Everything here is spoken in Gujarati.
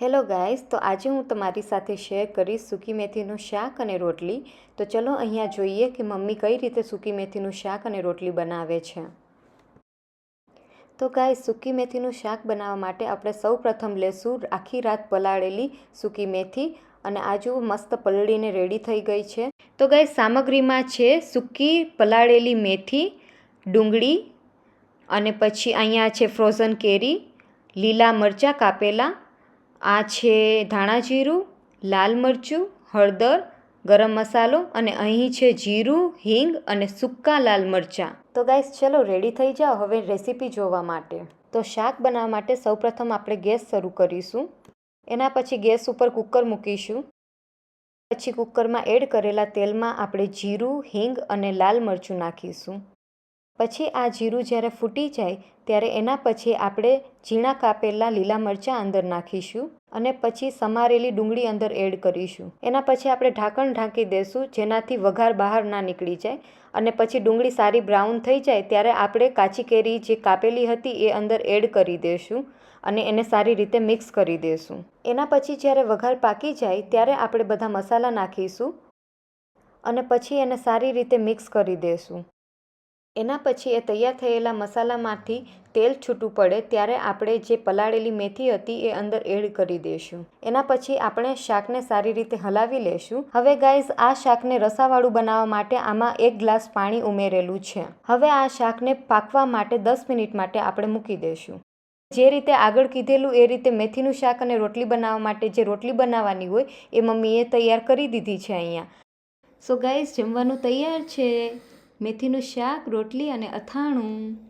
હેલો ગાઈસ, તો આજે હું તમારી સાથે શેર કરીશ સૂકી મેથીનું શાક અને રોટલી. તો ચલો અહીંયા જોઈએ કે મમ્મી કઈ રીતે સૂકી મેથીનું શાક અને રોટલી બનાવે છે. તો ગાઈસ, સૂકી મેથીનું શાક બનાવવા માટે આપણે સૌ પ્રથમ લેશું આખી રાત પલાળેલી સૂકી મેથી અને આજુ મસ્ત પલળીને રેડી થઈ ગઈ છે. તો ગાઈસ, સામગ્રીમાં છે સૂકી પલાળેલી મેથી, ડુંગળી અને પછી અહીંયા છે ફ્રોઝન કેરી, લીલા મરચાં કાપેલા આ છે ધાણા જીરું, લાલ મરચું, હળદર, ગરમ મસાલો અને અહીં છે જીરું, હિંગ અને સૂકા લાલ મરચાં. તો ગાઈસ, ચલો રેડી થઈ જાઓ હવે રેસીપી જોવા માટે. તો શાક બનાવવા માટે સૌપ્રથમ આપણે ગેસ શરૂ કરીશું. એના પછી ગેસ ઉપર કુકર મૂકીશું. પછી કુકરમાં એડ કરેલા તેલમાં આપણે જીરું, હિંગ અને લાલ મરચું નાખીશું. પછી આ જીરું જ્યારે ફૂટી જાય, ત્યારે એના પછી આપણે ઝીણા કાપેલા લીલા મરચાં અંદર નાખીશું અને પછી સમારેલી ડુંગળી અંદર એડ કરીશું. એના પછી આપણે ઢાંકણ ઢાંકી દઈશું જેનાથી વઘાર બહાર ના નીકળી જાય અને પછી ડુંગળી સારી બ્રાઉન થઈ જાય, ત્યારે આપણે કાચી કેરી જે કાપેલી હતી એ અંદર એડ કરી દઈશું અને એને સારી રીતે મિક્સ કરી દઈશું એના પછી જ્યારે વઘાર પાકી જાય, ત્યારે આપણે બધા મસાલા નાખીશું અને પછી એને સારી રીતે મિક્સ કરી દઈશું એના પછી એ તૈયાર થયેલા મસાલામાંથી તેલ છૂટું પડે ત્યારે આપણે જે પલાળેલી મેથી હતી એ અંદર એડ કરી દઈશું. એના પછી આપણે શાકને સારી રીતે હલાવી લેશું. હવે ગાઈઝ, આ શાકને રસાવાળું બનાવવા માટે આમાં એક ગ્લાસ પાણી ઉમેરેલું છે. હવે આ શાકને પાકવા માટે દસ મિનિટ માટે આપણે મૂકી દઈશું. જે રીતે આગળ કીધેલું એ રીતે મેથીનું શાક અને રોટલી બનાવવા માટે જે રોટલી બનાવવાની હોય એ મમ્મીએ તૈયાર કરી દીધી છે અહીંયા. સો ગાઈઝ, જમવાનું તૈયાર છે. મેથીનું શાક રોટલી અને અથાણું.